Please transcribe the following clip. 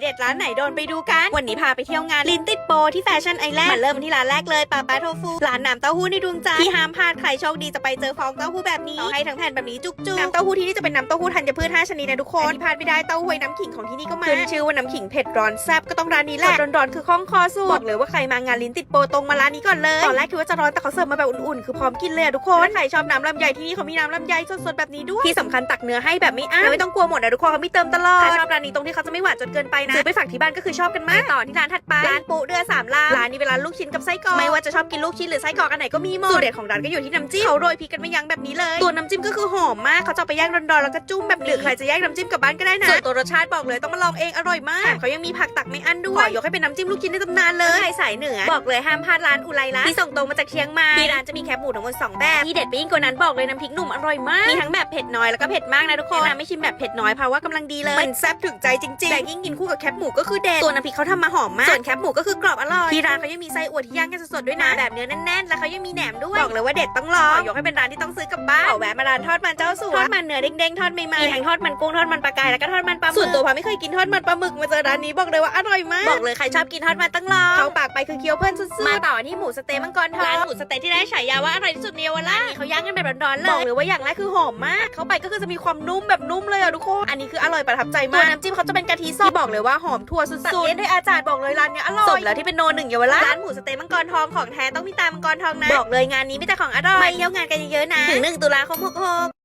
เด็ดร้านไหนโดนไปดูกัน วันนี้พาไปเที่ยวงานลินติดโปที่แฟชั่นไอแลนด์มาเริ่มที่ร้านแรกเลยปาปาโทฟูร้านน้ำเต้าหู้ในดวงใจที่ห้ามพลาดใครโชคดีจะไปเจอฟองเต้าหู้แบบนี้ต่อให้ทั้งแผ่นแบบนี้จุกๆน้ำเต้าหู้ที่นี่จะเป็นน้ำเต้าหู้ธัญพืช5ชนิดนะทุกคนที่พลาดไม่ได้เต้าหู้ไอ้น้ำขิงของที่นี่ก็มาขึ้นชื่อว่าน้ำขิงเผ็ดร้อนแซ่บก็ต้องร้านนี้แหละร้อนๆคือคล่องคอสุดบอกเลยว่าใครมางานลินติดโปตรงมาร้านนี้ก่อนเลยตอนแรกคิดว่าจะร้อนแต่เขาเสิร์ฟมาแบบอุ่นๆคือพร้อมกินเลยอะทุกคนถ้าใครชอบน้ำลำไยที่นี่เขามีน้ำลำไยสดๆแบบนี้ด้วยที่สำคัญตักเนื้อให้แบบไม่อั้นไม่ต้องกลัวหมดนะทุกคนเขามีเติมตลอดถ้าชอบร้านนี้ตรงที่เขาจะไม่หวานจนเกินไปนะซื้อไปฝากที่บ้านก็คือชอบกันมากต่อที่ร้านถัดไปร้านปูเดือสามลาร้านนี้เป็นร้านลูกชิ้นกับไส้กรอกไม่ว่าจะชอบกินลูกชิ้นหรือไส้กรอกอันไหนก็มีหมดสูตรเด็ดของร้านก็อยู่ที่น้ำจิ้มเขาโรยพริกกันไม่ยั้งแบบนี้เลยตัวน้ำจิ้มก็คือหอมมากเขาจะเอาไปย่างร้อนๆแล้วก็จุ่มแบบนี้หรือใครจะแยกน้ำจิ้มกลับบ้านก็ได้นะส่วนตัวรสชาติบอกเลยต้องมาลองเองอร่อยมากแถมเขายังมีผักตักไม่อั้นด้วยขอยกให้เป็นน้ำจิ้มลูกชิ้นในตำนานเลยใครสายเหนือบอกเลยห้ามพลาดร้านอุไรละที่ส่งตรงมาจากเชียงใหม่ที่ร้านจะมีแคบหมูทั้งหมดสองแบบที่เด็ดไปยิ่งกว่านั้นบอกเลยน้ำพริกหนุ่มอร่อยมากมีทั้งแบบเผ็ดน้อยแล้วก็เผ็ดมากนะทุกคนแนะนำไม่ชิมแบบเผ็ดน้อยเพราะว่ากำลังดีเลยมันแซ่บถึงใจจริงๆแต่ยิ่งกินคู่กับแคบหมูก็คือเด็ดตัวน้ำพริกเขาทำมาหอมมากส่วนแคบหมูก็คือกรอบอร่อยที่ร้านเขายังมีไส้อั่วที่ย่างกันสดๆด้วยนะแบบเนื้อแน่นๆแล้วเขายังมีแหนมด้วยบอกเลยว่าเด็ดต้องลองยกให้เป็นร้านที่ต้องซื้อกลับบ้านขอแวะมาร้านทอดมันเจ้าสัวทอดมันเนื้อเด้งๆทอดใหม่ๆมีทั้งทอดมันกุ้งทอดมันปลากายแล้วก็ทอดมันปลาหมึกส่วนตัวพาไม่เคยกินทอดมันปลาหมึกมาเจอร้านนี้บอกเลยว่าอร่อยมากบอกเลยใครชอบกินทอดมันต้องลองเข้าปากไปคือเคี้ยวเพลินสุดๆมาต่อที่หมูสะเต๊ะมังกรทองร้านหมูสะเต๊ะที่ได้ฉายาว่าอร่อยที่สุดในเยาวราชเขาย่างกันแบบร้อนๆเลยบอกเลยว่าอย่างแรกคือหอมมาก เข้าไปก็คือจะมีความนุ่มแบบนุ่มเลยอะทุกคนอันนี้คืออร่อยประทับใจมากตัวน้ำจิ้มเขาจะเป็นกะทิสดที่บอกเลยว่าหอมทั่วสุดๆเล่นด้วยอาจารย์บอกเลยร้านเนี้ยอร่อยสมแล้วที่เป็นโนหนึ่งเยาวราชร้านหมูสะเต๊ะมังกรทองของแท้ต้องมีตามังกรทองนะบอกเลยงานนี้มีแต่ของอร่อยมาเที่ยวงานกันเยอะๆนะถึงหนึ่งตุลาคม66